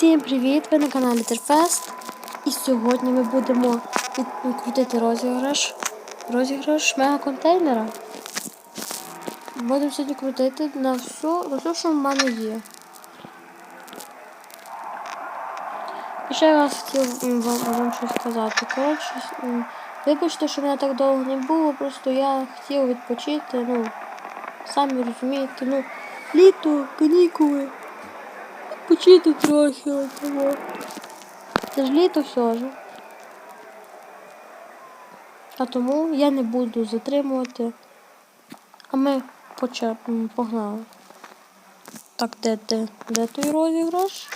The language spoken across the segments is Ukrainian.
Всім привіт! Ви на каналі Терфест. І сьогодні ми будемо від- крутити розіграш. Розіграш мега-контейнера. Будемо сьогодні крутити на все, на все, що в мене є. І ще раз хотів вам, вам щось сказати. Коротше, вибачте, що мене так довго не було, просто я хотів відпочити, ну, самі розумієте, ну, літо, канікули. Почити трохи от того. Це ж літо все ж. А тому я не буду затримувати. А ми поча... погнали. Так, де, де, де той розіграш?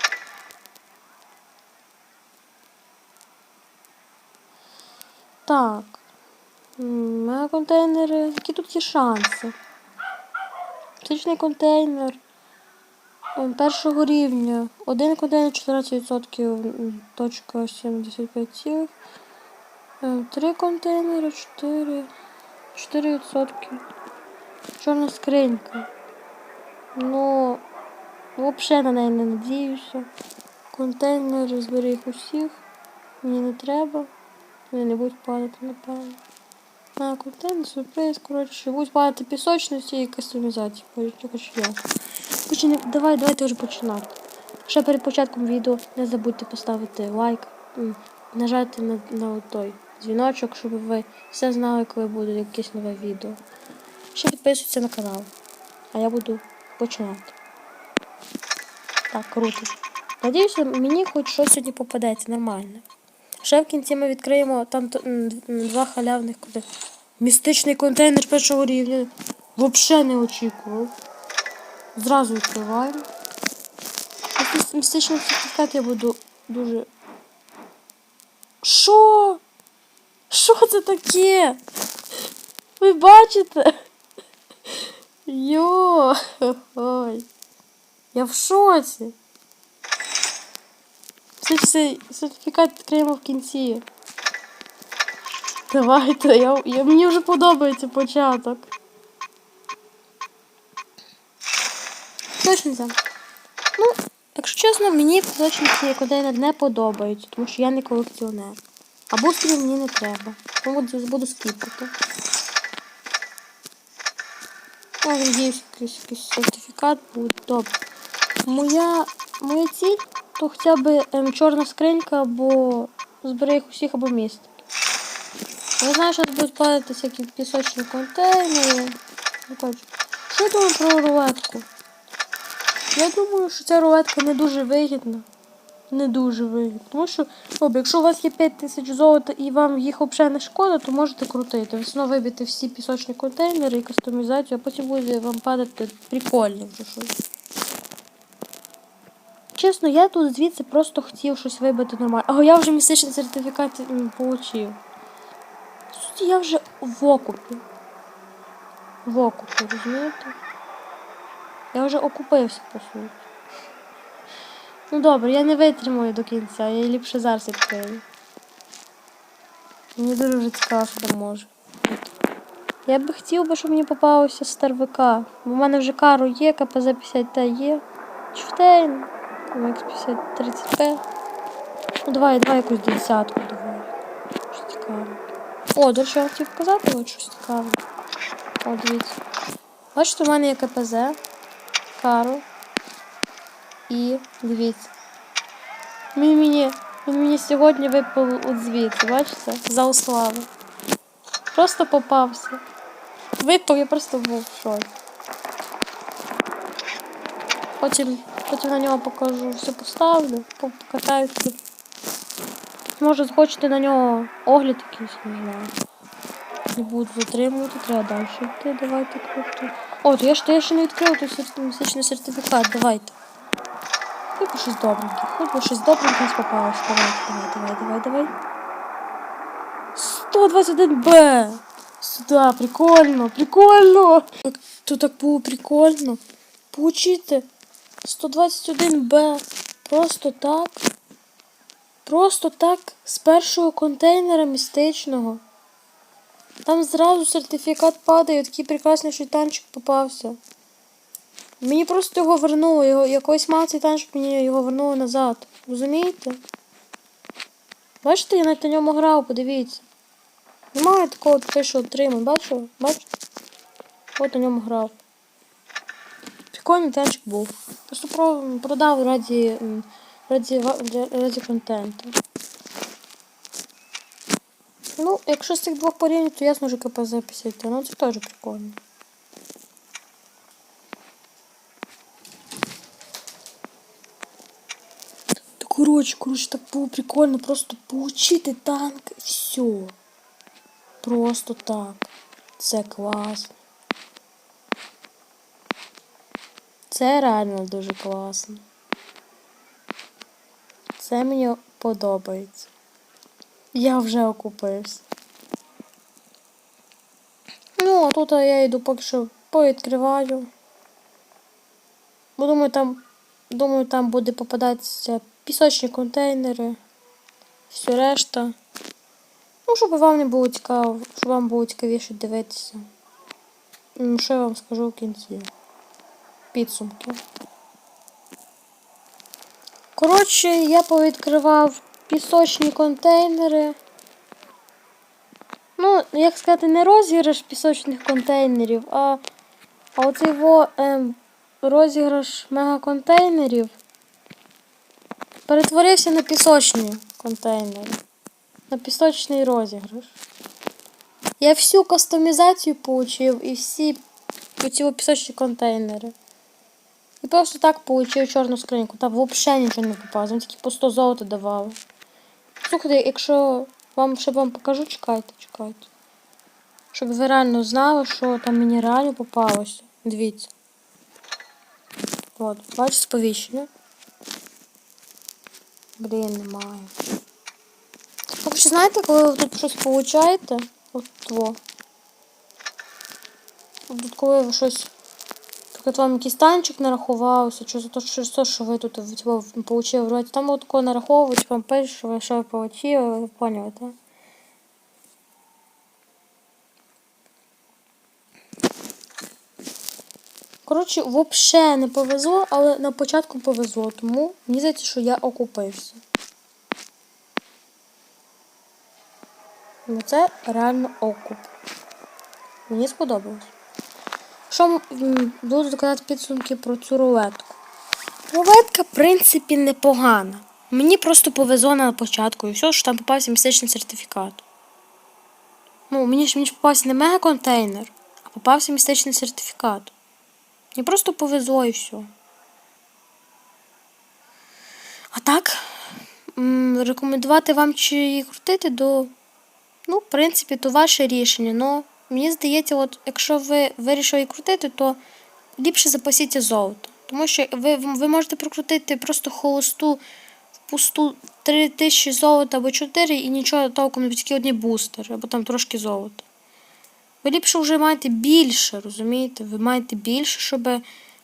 Так. Мега контейнери. Які тут є шанси? Тисячний контейнер. Ем, Першого рівня. Один контейнер 14%, точка 75 цілих. Ем, Три контейнери, 4. 4%. Чорна скринька. Ну, взагалі на неї не надіюся. Контейнери зберіг усіх. Мені не треба. Вони не будуть падати, напевно. А, контейнер, сюрприз, коротше, будуть падати пісочності і кастомізації. Хоч я. Не- давай, давайте вже починати. Ще перед початком відео не забудьте поставити лайк, нажати на, на той дзвіночок, щоб ви все знали, коли буде якесь нове відео. Ще підписуйтесь на канал. А я буду починати. Так, круто. Надіюся, мені хоч щось сьогодні попадеться нормально. Ще в кінці ми відкриємо там два халявних куди. Містичний контейнер першого рівня. Взагалі не очікував. Зразу відкриваємо. Містичний сертифікат я буду дуже. Що? Що це таке? Ви бачите? Йо! Ой. Я в шоці. Цей цей сертифікат відкриємо в кінці. Давайте, я, я, мені вже подобається початок. Точно це. Ну, якщо чесно, мені точно ці контейнер не подобаються, тому що я не колекціонер. А бустерів мені не треба. Тому буду, скіпати. Я надіюсь, якийсь сертифікат буде добре. Моя, моя ціль то хоча б ем, чорна скринька або зберег усіх або міст. Я знаю, що тут будуть падати всякі пісочні контейнери. Ну. Що я думаю про рулетку? Я думаю, що ця рулетка не дуже вигідна. Не дуже вигідна. Тому що, ну, якщо у вас є 5 тисяч золота і вам їх взагалі не шкода, то можете крутити. Знову вибити всі пісочні контейнери і кастомізацію, а потім буде вам падати прикольно вже щось. Чесно, я тут звідси просто хотів щось вибити нормально. А я вже містичний сертифікат получив. Суті, я вже в окупі. В окупі, розумієте? Я вже окупився, по суті. Ну добре, я не витримую до кінця, я ліпше зараз відкрию. Мені дуже вже цікаво, що може. Я би хотів щоб мені попалося старвика. Бо в мене вже кару є, КПЗ 50Т є. Чфтейн, X50 30П. Ну давай, давай якусь десятку давай. Щось цікаве. О, до речі, я хотів показати от щось цікаве. О, дивіться. Бачите, у мене є КПЗ, кару. І дивіться. Мені, він мені сьогодні випав от звідси, бачите? За слави. Просто попався. Випав, я просто був в шоці. Потім, потім на нього покажу, все поставлю, по- покатаюся. Може, захочете на нього огляд якийсь, не знаю. Не буду затримувати, треба далі йти. Давайте круто. О, то я ж то я ще не відкрив той місячний сертифікат, давайте. Хоч би щось добреньке, хоч би щось добреньке попалось. Давай, давай, давай, давай, давай. 121Б! Сюда, прикольно, прикольно! Тут так було прикольно. Получите 121Б. Просто так. Просто так з першого контейнера містичного. Там зразу сертифікат падає, такий прекрасний шайтанчик попався. Мені просто його вернуло. Його, якось мав цей танчик, мені його вернуло назад. Розумієте? Бачите, я навіть на ньому грав, подивіться. Немає такого що отримав. Бачили? Бачите? От на ньому грав. Прикольний танчик був. Просто про, продав раді, м, раді, ва- для- раді контенту. Ну, якщо з цих двох порівняти, то ясно вже КПЗ 50. Ну це теж прикольно. Та коротше, коротше, так було прикольно просто получити танк і все. Просто так. Це класно. Це реально дуже класно. Це мені подобається. Я вже окупився. Ну, а тут я йду поки що повідкриваю. Бо думаю, там, думаю, там буде попадатися пісочні контейнери, все решта. Ну, щоб вам не було цікаво, щоб вам було цікавіше дивитися. Ну, що я вам скажу в кінці. Підсумки. Коротше, я повідкривав пісочні контейнери. Ну, як сказати, не розіграш пісочних контейнерів, а, а оцей во, ем, розіграш мегаконтейнерів перетворився на пісочні контейнери. На пісочний розіграш. Я всю кастомізацію получив і всі оці пісочні контейнери. І просто так получив чорну скриньку. Там взагалі нічого не. Там тільки по 100 золота давали. Слухайте, якщо вам ще вам покажу, чекайте, чекайте. Щоб ви реально знали, що там мені реально попалося. Дивіться. От, бачите сповіщення. Блін, немає. Що знаєте, коли ви тут щось получаєте, от во. От Тут коли ви щось. Наприклад, вам якийсь танчик нарахувався, чи за те, що, що ви тут типу, получили вроді. Там от такого нараховують, вам пишуть, що ви що получили, ви поняли? Коротше, взагалі не повезло, але на початку повезло, тому мені здається, що я окупився. Ну це реально окуп. Мені сподобалось. Що буду доказати підсумки про цю рулетку? Рулетка, в принципі, непогана. Мені просто повезло на початку і все, що там попався місячний сертифікат. Ну, мені ж мені ж попався не мега-контейнер, а попався містичний сертифікат. Мені просто повезло і все. А так, рекомендувати вам чи її крутити до. Ну, в принципі, то ваше рішення. Ну, мені здається, от якщо ви вирішили крутити, то ліпше запасіться золото. Тому що ви, ви можете прокрутити просто холосту в пусту 3 тисячі золота або 4 і нічого толком не тільки одні бустери, або там трошки золота. Ви ліпше вже маєте більше, розумієте? Ви маєте більше, щоб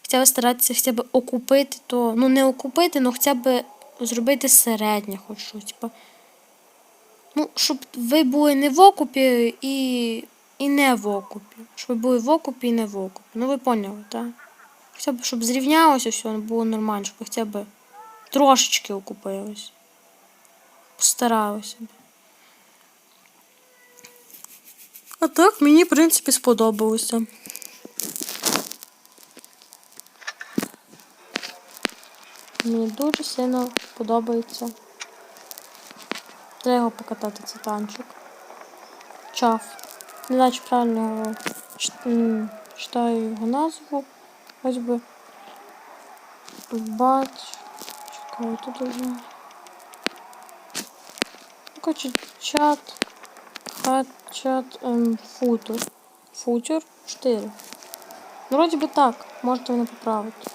хоча б старатися хоча б окупити, то ну не окупити, але хоча б зробити середнє хоч щось. Ну, щоб ви були не в окупі і, і не в окупі. Щоб були в окупі і не в окупі. Ну ви поняли, так? Хоча б, щоб зрівнялося все, було нормально, щоб хоча б трошечки окупились. Постаралися б. А так мені, в принципі, сподобалося. Мені дуже сильно подобається. Треба його покатати, цей танчик. Чаф. Не знаю, правильно читаю його назву. Ось би. Бач. Чекаю, тут уже. Ну, коротше, чат. Хат, чат, ем, футур. Футур 4. Ну, вроді би так, можете мене поправити.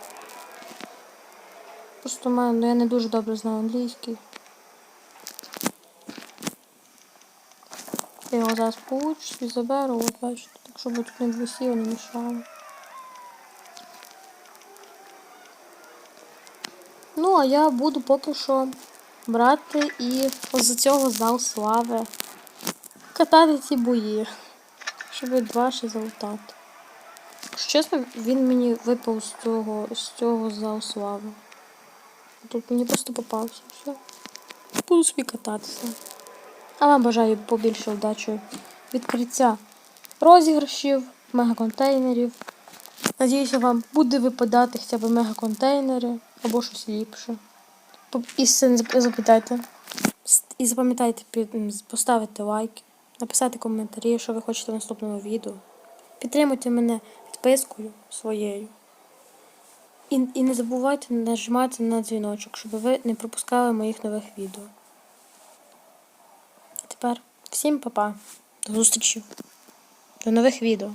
Просто в мене, ну, я не дуже добре знаю англійський. Я його зараз получу, собі заберу, от бачите, так щоб тут не висіло, не мішало. Ну, а я буду поки що брати і з цього зал слави катати ці бої, щоб два ще залутати. Чесно, він мені випав з цього, з цього залу слави. Тут мені просто попався. Все. Буду собі кататися. А вам бажаю побільше удачі відкриття розіграшів, мегаконтейнерів. Надіюся, вам буде випадати хоча б мегаконтейнери або щось ліпше. І запитайте. І запам'ятайте поставити лайки, написати коментарі, що ви хочете в наступному відео. Підтримуйте мене підпискою своєю. І, і не забувайте нажимати на дзвіночок, щоб ви не пропускали моїх нових відео. Тепер всім па-па. До зустрічі. До нових відео.